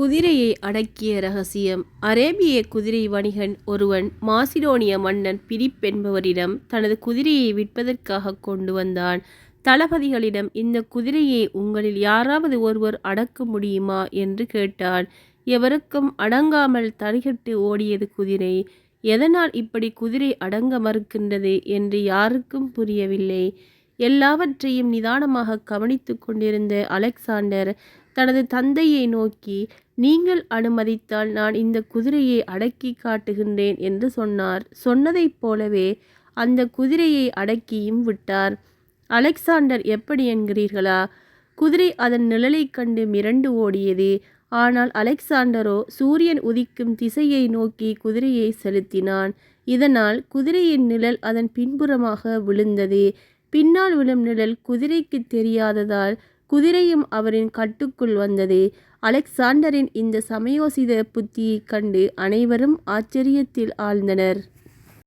குதிரையை அடக்கிய ரகசியம். அரேபிய குதிரை வணிகன் ஒருவன் மாசிடோனிய மன்னன் பிலிப் என்பவரிடம் தனது குதிரையை விற்பதற்காக கொண்டு வந்தான். தளபதிகளிடம் இந்த குதிரையை உங்களில் யாராவது ஒருவர் அடக்க முடியுமா? என்று கேட்டான். எவருக்கும் அடங்காமல் தறிகட்டு ஓடியது குதிரை. எதனால் இப்படி குதிரை அடங்க மறுக்கின்றது என்று யாருக்கும் புரியவில்லை. எல்லாவற்றையும் நிதானமாக கவனித்து கொண்டிருந்த அலெக்சாண்டர் தனது தந்தையை நோக்கி நீங்கள் அனுமதித்தால் நான் இந்த குதிரையை அடக்கி காட்டுகின்றேன் என்று சொன்னார். சொன்னதைப் போலவே அந்த குதிரையை அடக்கியும் விட்டார். அலெக்சாண்டர் எப்படி என்கிறீர்களா? குதிரை அதன் நிழலைக் கண்டு மிரண்டு ஓடியது. ஆனால் அலெக்சாண்டரோ சூரியன் உதிக்கும் திசையை நோக்கி குதிரையை செலுத்தினான். இதனால் குதிரையின் நிழல் அதன் பின்புறமாக விழுந்தது. பின்னால் விழும் நிழல் குதிரைக்கு தெரியாததால் குதிரையும் அவரின் கட்டுக்குள் வந்தது. அலெக்சாண்டரின் இந்த சமயோசித புத்தியைக் கண்டு அனைவரும் ஆச்சரியத்தில் ஆழ்ந்தனர்.